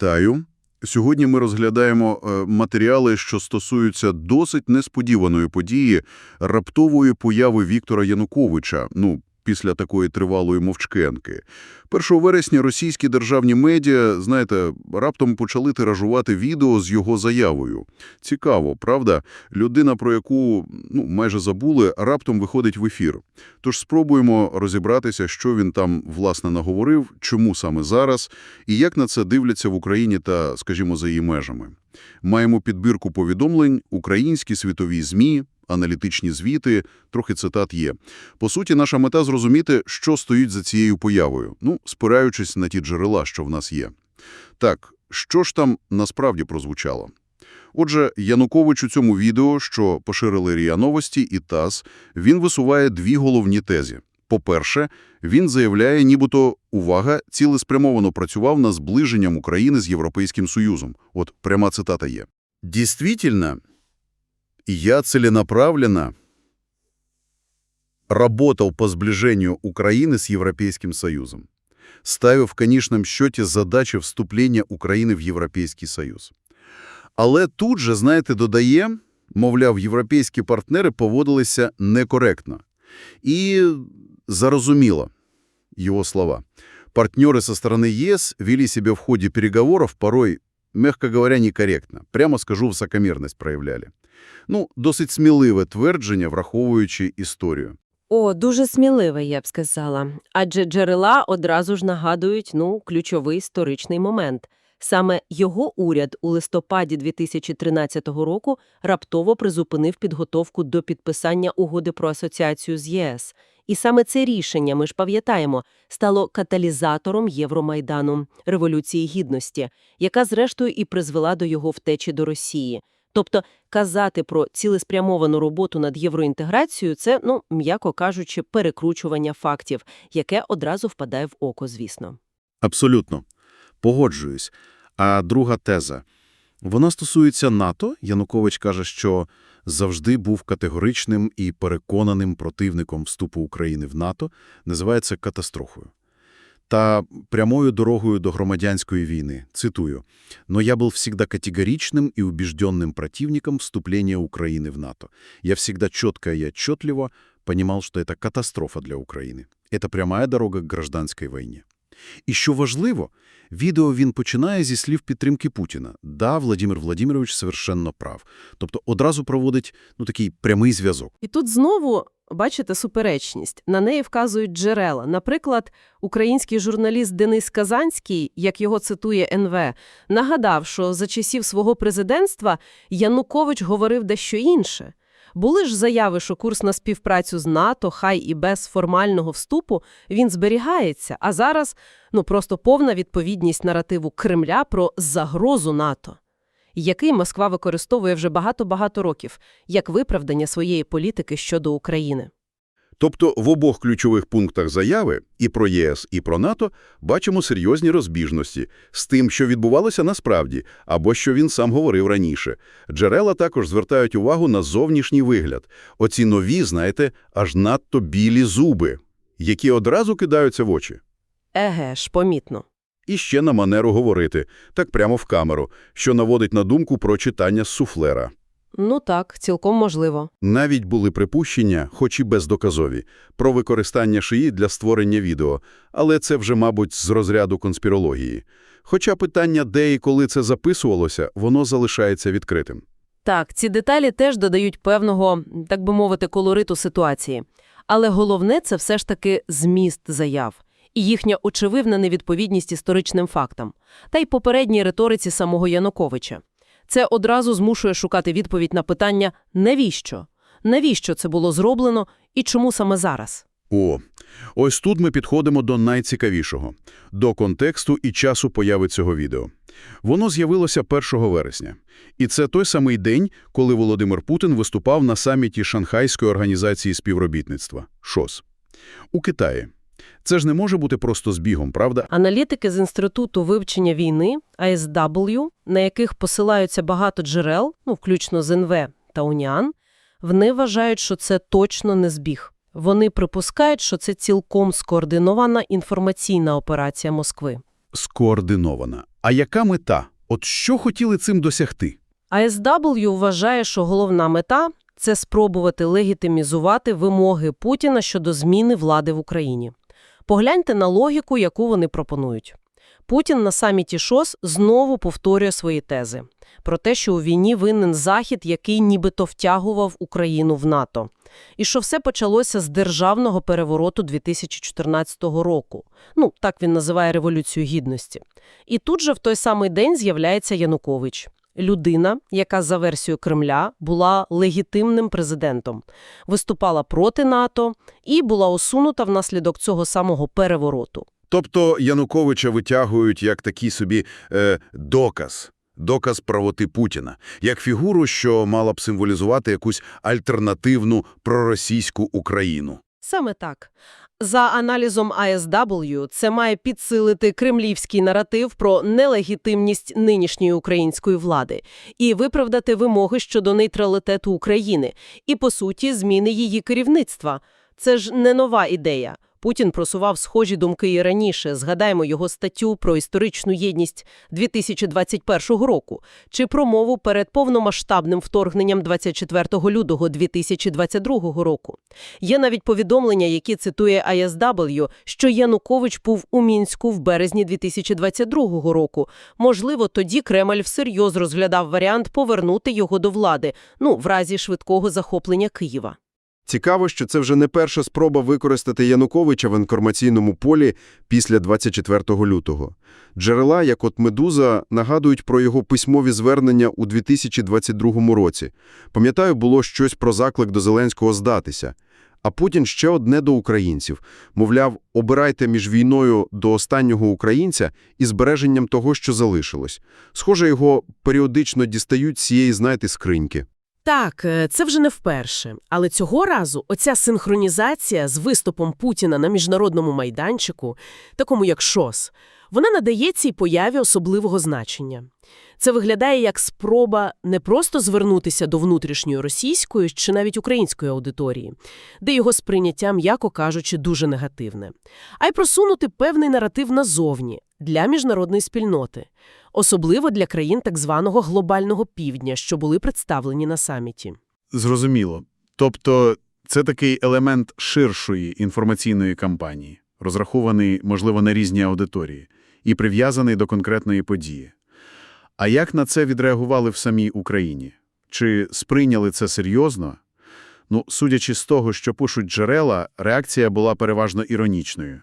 Вітаю! Сьогодні ми розглядаємо е, матеріали, що стосуються досить несподіваної події – раптової появи Віктора Януковича, ну, після такої тривалої мовчкенки. 1 вересня російські державні медіа, знаєте, раптом почали тиражувати відео з його заявою. Цікаво, правда? Людина, про яку ну, майже забули, раптом виходить в ефір. Тож спробуємо розібратися, що він там, власне, наговорив, чому саме зараз, і як на це дивляться в Україні та, скажімо, за її межами. Маємо підбірку повідомлень, українські світові ЗМІ, аналітичні звіти, трохи цитат є. По суті, наша мета – зрозуміти, що стоїть за цією появою, ну, спираючись на ті джерела, що в нас є. Так, що ж там насправді прозвучало? Отже, Янукович у цьому відео, що поширили РІА Новості і ТАСС, він висуває дві головні тези. По-перше, він заявляє, нібито, увага, цілеспрямовано працював на зближенням України з Європейським Союзом. От пряма цитата є. «Действительно, я целенаправленно работал по сближению Украины с Европейским Союзом, ставив в конечном счете задачи вступления України в Європейський Союз. Але тут же, знаєте, додає, мовляв, європейські партнери поводилися некоректно. І зарозуміло его слова. Партнеры со стороны ЕС вели себя в ходе переговоров порой, мягко говоря, некоректно, Прямо скажу, високомірність проявляли. Ну, досить сміливе твердження, враховуючи історію. О, дуже сміливе, я б сказала. Адже джерела одразу ж нагадують, ну, ключовий історичний момент. Саме його уряд у листопаді 2013 року раптово призупинив підготовку до підписання угоди про асоціацію з ЄС. І саме це рішення, ми ж пам'ятаємо, стало каталізатором Євромайдану, Революції Гідності, яка зрештою і призвела до його втечі до Росії. Тобто казати про цілеспрямовану роботу над євроінтеграцією – це, ну, м'яко кажучи, перекручування фактів, яке одразу впадає в око, звісно. Абсолютно. Погоджуюсь. А друга теза. Вона стосується НАТО. Янукович каже, що завжди був категоричним і переконаним противником вступу України в НАТО, називається катастрофою. Та прямою дорогою до громадянської війни. Цитую. «Но я был всегда категоричным и убежденным противником вступления Украины в НАТО. Я всегда четко и отчетливо понимал, что это катастрофа для України. Это прямая дорога к гражданской войне. І що важливо, відео він починає зі слів підтримки Путіна. Да, Владимир Владимирович совершенно прав. Тобто одразу проводить ну, такий прямий зв'язок. І тут знову, бачите, суперечність. На неї вказують джерела. Наприклад, український журналіст Денис Казанський, як його цитує НВ, нагадав, що за часів свого президентства Янукович говорив дещо інше. Були ж заяви, що курс на співпрацю з НАТО, хай і без формального вступу, він зберігається, а зараз ну просто повна відповідність наративу Кремля про загрозу НАТО, який Москва використовує вже багато-багато років, як виправдання своєї політики щодо України. Тобто в обох ключових пунктах заяви, і про ЄС, і про НАТО, бачимо серйозні розбіжності з тим, що відбувалося насправді, або що він сам говорив раніше. Джерела також звертають увагу на зовнішній вигляд. Оці нові, знаєте, аж надто білі зуби, які одразу кидаються в очі. Еге ж, помітно. І ще на манеру говорити, так прямо в камеру, що наводить на думку про читання з суфлера. Ну так, цілком можливо. Навіть були припущення, хоч і бездоказові, про використання шиї для створення відео, але це вже, мабуть, з розряду конспірології. Хоча питання, де і коли це записувалося, воно залишається відкритим. Так, ці деталі теж додають певного, так би мовити, колориту ситуації. Але головне – це все ж таки зміст заяв і їхня очевидна невідповідність історичним фактам, та й попередній риториці самого Януковича. Це одразу змушує шукати відповідь на питання «навіщо?», навіщо це було зроблено і чому саме зараз? О, ось тут ми підходимо до найцікавішого – до контексту і часу появи цього відео. Воно з'явилося 1 вересня. І це той самий день, коли Володимир Путін виступав на саміті Шанхайської організації співробітництва – ШОС. У Китаї. Це ж не може бути просто збігом, правда? Аналітики з Інституту вивчення війни, ASW, на яких посилаються багато джерел, ну, включно з НВ та УНІАН, вони вважають, що це точно не збіг. Вони припускають, що це цілком скоординована інформаційна операція Москви. скоординована. А яка мета? От що хотіли цим досягти? АСW вважає, що головна мета – це спробувати легітимізувати вимоги Путіна щодо зміни влади в Україні. Погляньте на логіку, яку вони пропонують. Путін на саміті ШОС знову повторює свої тези про те, що у війні винен Захід, який нібито втягував Україну в НАТО. І що все почалося з державного перевороту 2014 року. Ну, так він називає Революцію Гідності. І тут же в той самий день з'являється Янукович. Людина, яка за версією Кремля була легітимним президентом, виступала проти НАТО і була усунута внаслідок цього самого перевороту. Тобто Януковича витягують як такий собі е, доказ, доказ правоти Путіна, як фігуру, що мала б символізувати якусь альтернативну проросійську Україну. Саме так. За аналізом АСW це має підсилити кремлівський наратив про нелегітимність нинішньої української влади і виправдати вимоги щодо нейтралітету України і, по суті, зміни її керівництва. Це ж не нова ідея. Путін просував схожі думки і раніше. Згадаємо його статтю про історичну єдність 2021 року чи промову перед повномасштабним вторгненням 24 лютого 2022 року. Є навіть повідомлення, які цитує АСW, що Янукович був у Мінську в березні 2022 року. Можливо, тоді Кремль всерйоз розглядав варіант повернути його до влади, ну, в разі швидкого захоплення Києва. Цікаво, що це вже не перша спроба використати Януковича в інформаційному полі після 24 лютого. Джерела, як от «Медуза», нагадують про його письмові звернення у 2022 році. Пам'ятаю, було щось про заклик до Зеленського здатися. А Путін ще одне до українців. Мовляв, обирайте між війною до останнього українця і збереженням того, що залишилось. Схоже, його періодично дістають з цієї, знаєте, скриньки. Так, е, це вже не вперше. Але цього разу оця синхронізація з виступом Путіна на міжнародному майданчику, такому як ШОС, вона надає цій появі особливого значення. Це виглядає як спроба не просто звернутися до внутрішньої російської чи навіть української аудиторії, де його сприйняття, м'яко кажучи, дуже негативне, а й просунути певний наратив назовні для міжнародної спільноти, особливо для країн так званого глобального півдня, що були представлені на саміті. Зрозуміло. Тобто це такий елемент ширшої інформаційної кампанії, розрахований, можливо, на різні аудиторії, і прив'язаний до конкретної події. А як на це відреагували в самій Україні? Чи сприйняли це серйозно? Ну, судячи з того, що пишуть джерела, реакція була переважно іронічною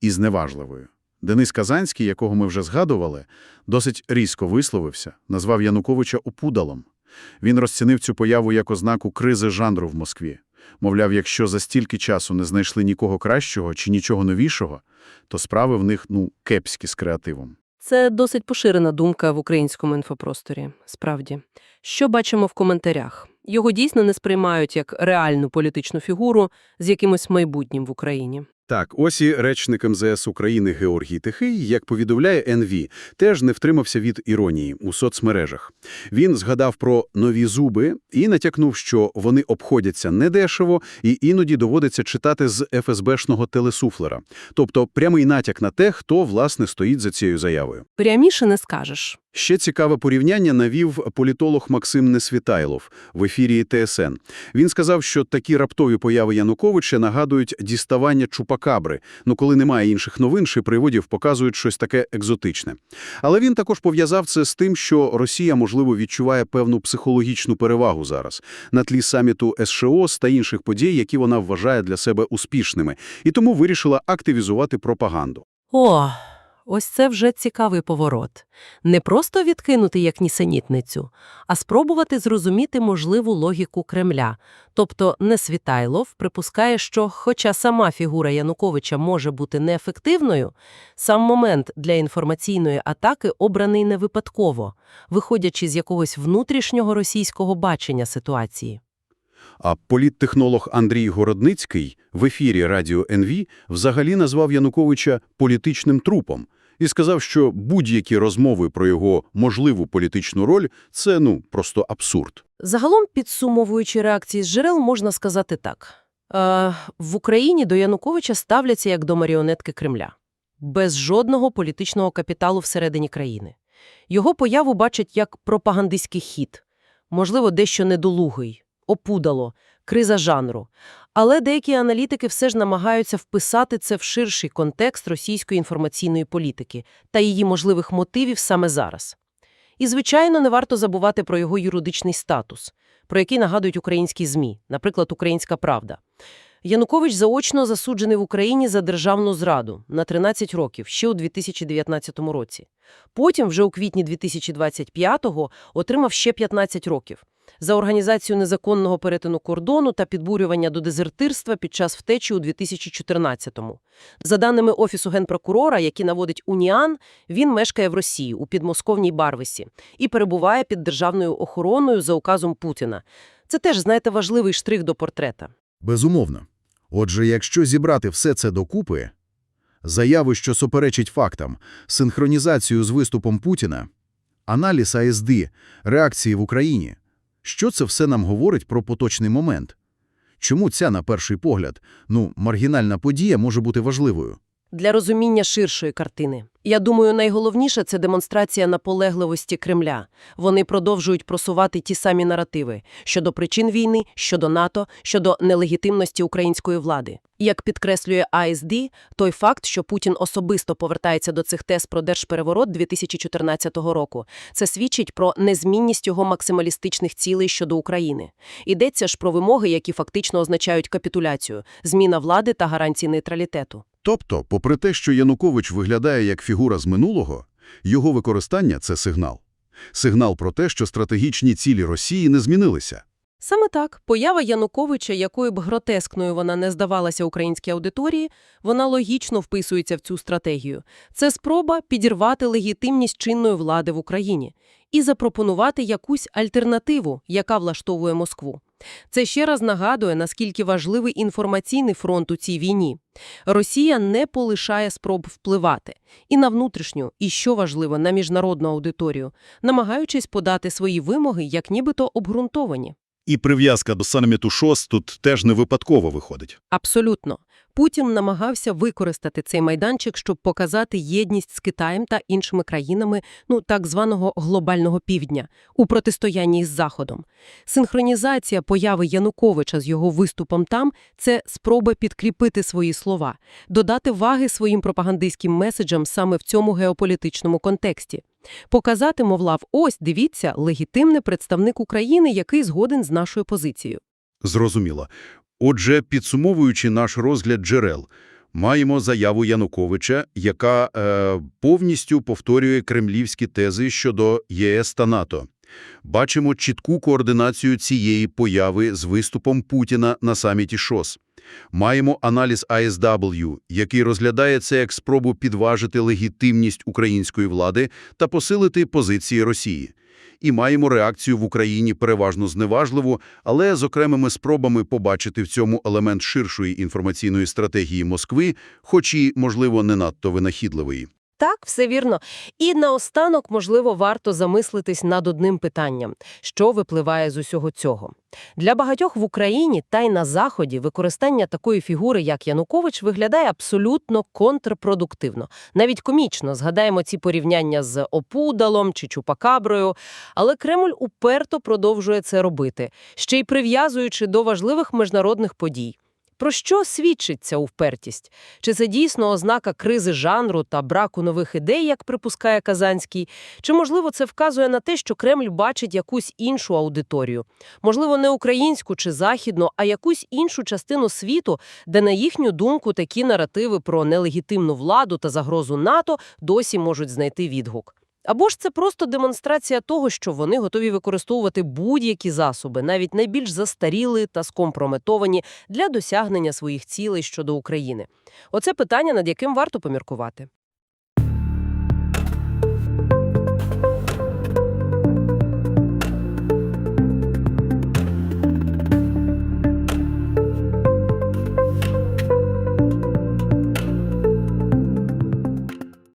і зневажливою. Денис Казанський, якого ми вже згадували, досить різко висловився, назвав Януковича опудалом. Він розцінив цю появу як ознаку кризи жанру в Москві. Мовляв, якщо за стільки часу не знайшли нікого кращого чи нічого новішого, то справи в них, ну, кепські з креативом. Це досить поширена думка в українському інфопросторі, справді. Що бачимо в коментарях? Його дійсно не сприймають як реальну політичну фігуру з якимось майбутнім в Україні. Так, ось і речник МЗС України Георгій Тихий, як повідомляє НВ, теж не втримався від іронії у соцмережах. Він згадав про нові зуби і натякнув, що вони обходяться недешево і іноді доводиться читати з ФСБшного телесуфлера. Тобто прямий натяк на те, хто, власне, стоїть за цією заявою. Пряміше не скажеш. Ще цікаве порівняння навів політолог Максим Несвітайлов в ефірі ТСН. Він сказав, що такі раптові появи Януковича нагадують діставання чупакабри, ну коли немає інших новин чи приводів, показують щось таке екзотичне. Але він також пов'язав це з тим, що Росія, можливо, відчуває певну психологічну перевагу зараз на тлі саміту СШОС та інших подій, які вона вважає для себе успішними, і тому вирішила активізувати пропаганду. О, ось це вже цікавий поворот. Не просто відкинути як нісенітницю, а спробувати зрозуміти можливу логіку Кремля. Тобто Несвітайлов припускає, що, хоча сама фігура Януковича може бути неефективною, сам момент для інформаційної атаки обраний не випадково, виходячи з якогось внутрішнього російського бачення ситуації. А політтехнолог Андрій Городницький в ефірі радіо НВ взагалі назвав Януковича політичним трупом і сказав, що будь-які розмови про його можливу політичну роль – це, ну, просто абсурд. Загалом, підсумовуючи реакції з джерел, можна сказати так. Е, в Україні до Януковича ставляться як до маріонетки Кремля. без жодного політичного капіталу всередині країни. Його появу бачать як пропагандистський хід, можливо, дещо недолугий, опудало, криза жанру. Але деякі аналітики все ж намагаються вписати це в ширший контекст російської інформаційної політики та її можливих мотивів саме зараз. І, звичайно, не варто забувати про його юридичний статус, про який нагадують українські ЗМІ, наприклад, «Українська правда». Янукович заочно засуджений в Україні за державну зраду на 13 років, ще у 2019 році. Потім, вже у квітні 2025-го, отримав ще 15 років за організацію незаконного перетину кордону та підбурювання до дезертирства під час втечі у 2014-му. За даними Офісу генпрокурора, який наводить УНІАН, він мешкає в Росії у підмосковній Барвисі і перебуває під державною охороною за указом Путіна. Це теж, знаєте, важливий штрих до портрета. Безумовно. Отже, якщо зібрати все це докупи, заяву, що суперечить фактам, синхронізацію з виступом Путіна, аналіз АСД, реакції в Україні, що це все нам говорить про поточний момент? Чому ця, на перший погляд, ну, маргінальна подія може бути важливою? Для розуміння ширшої картини. Я думаю, найголовніше – це демонстрація наполегливості Кремля. Вони продовжують просувати ті самі наративи щодо причин війни, щодо НАТО, щодо нелегітимності української влади. Як підкреслює АСД, той факт, що Путін особисто повертається до цих тез про держпереворот 2014 року, це свідчить про незмінність його максималістичних цілей щодо України. Йдеться ж про вимоги, які фактично означають капітуляцію, зміна влади та гарантії нейтралітету. Тобто, попри те, що Янукович виглядає як фігура з минулого, його використання – це сигнал. Сигнал про те, що стратегічні цілі Росії не змінилися. Саме так, поява Януковича, якою б гротескною вона не здавалася українській аудиторії, вона логічно вписується в цю стратегію. Це спроба підірвати легітимність чинної влади в Україні і запропонувати якусь альтернативу, яка влаштовує Москву. Це ще раз нагадує, наскільки важливий інформаційний фронт у цій війні. Росія не полишає спроб впливати і на внутрішню, і, що важливо, на міжнародну аудиторію, намагаючись подати свої вимоги як нібито обґрунтовані. І прив'язка до саміту ШОС тут теж не випадково виходить. Абсолютно. Путін намагався використати цей майданчик, щоб показати єдність з Китаєм та іншими країнами, ну так званого глобального півдня, у протистоянні із Заходом. Синхронізація появи Януковича з його виступом там – це спроба підкріпити свої слова, додати ваги своїм пропагандистським меседжам саме в цьому геополітичному контексті. Показати, мовлав, ось, дивіться, легітимний представник України, який згоден з нашою позицією. Зрозуміло. Отже, підсумовуючи наш розгляд джерел, маємо заяву Януковича, яка е, повністю повторює кремлівські тези щодо ЄС та НАТО. Бачимо чітку координацію цієї появи з виступом Путіна на саміті ШОС. Маємо аналіз ISW, який розглядає це як спробу підважити легітимність української влади та посилити позиції Росії. І маємо реакцію в Україні переважно зневажливу, але з окремими спробами побачити в цьому елемент ширшої інформаційної стратегії Москви, хоч і, можливо, не надто винахідливої. Так, все вірно. І наостанок, можливо, варто замислитись над одним питанням, що випливає з усього цього. Для багатьох в Україні та й на Заході використання такої фігури, як Янукович, виглядає абсолютно контрпродуктивно. Навіть комічно згадаємо ці порівняння з Опудалом чи Чупакаброю. Але Кремль уперто продовжує це робити, ще й прив'язуючи до важливих міжнародних подій. Про що свідчить ця впертість? Чи це дійсно ознака кризи жанру та браку нових ідей, як припускає Казанський? Чи, можливо, це вказує на те, що Кремль бачить якусь іншу аудиторію? Можливо, не українську чи західну, а якусь іншу частину світу, де, на їхню думку, такі наративи про нелегітимну владу та загрозу НАТО досі можуть знайти відгук. Або ж це просто демонстрація того, що вони готові використовувати будь-які засоби, навіть найбільш застаріли та скомпрометовані, для досягнення своїх цілей щодо України. Оце питання, над яким варто поміркувати.